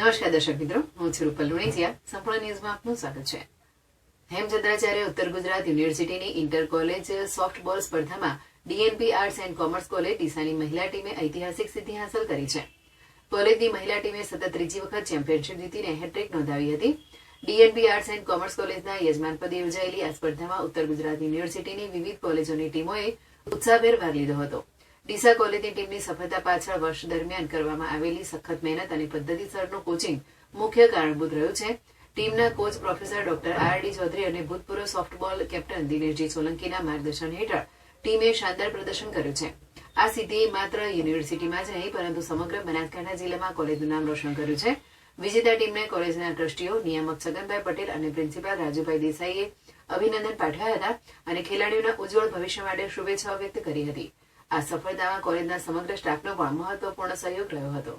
નમસ્કાર દર્શક મિત્રો, હું છું રૂપલ લુણીસિયા. સંપૂર્ણ ન્યૂઝમાં આપનું સ્વાગત છે. હેમચંદ્રાચાર્ય ઉત્તર ગુજરાત યુનિવર્સિટીની ઇન્ટર કોલેજ સોફ્ટબોલ સ્પર્ધામાં DNP arts and commerce college ડીસાની મહિલા ટીમે ઐતિહાસિક સિદ્ધિ હાંસલ કરી છે. કોલેજની મહિલા ટીમે સતત ત્રીજી વખત ચેમ્પિયનશિપ જીતીને હેટ્રિક નોંધાવી હતી. ડીએનપી આર્ટ્સ એન્ડ કોમર્સ કોલેજના યજમાનપદે યોજાયેલી આ સ્પર્ધામાં ઉત્તર ગુજરાત યુનિવર્સિટીની વિવિધ કોલેજોની ટીમોએ ઉત્સાહભેર ભાગ લીધો હતો. ડીસા કોલેજની ટીમની સફળતા પાછળ વર્ષ દરમિયાન કરવામાં આવેલી સખત મહેનત અને પદ્ધતિસરનું કોચિંગ મુખ્ય કારણભૂત રહ્યું છે. ટીમના coach professor doctor R D Chaudhary અને ભૂતપૂર્વ સોફ્ટબોલ કેપ્ટન દિનેશજી સોલંકીના માર્ગદર્શન હેઠળ ટીમે શાનદાર પ્રદર્શન કર્યું છે. આ સિદ્ધિ માત્ર યુનિવર્સિટીમાં જ નહીં, પરંતુ સમગ્ર બનાસકાંઠા જિલ્લામાં કોલેજનું નામ રોશન કર્યું છે. વિજેતા ટીમને કોલેજના ટ્રસ્ટીઓ નિયામક છગનભાઈ પટેલ અને પ્રિન્સિપાલ રાજુભાઈ દેસાઈએ અભિનંદન પાઠવ્યા હતા અને ખેલાડીઓના ઉજ્જવળ ભવિષ્ય માટે શુભેચ્છાઓ વ્યક્ત કરી હતી. આ સફળતામાં કોલેજના સમગ્ર સ્ટાફનો પણ મહત્વપૂર્ણ સહયોગ રહ્યો હતો.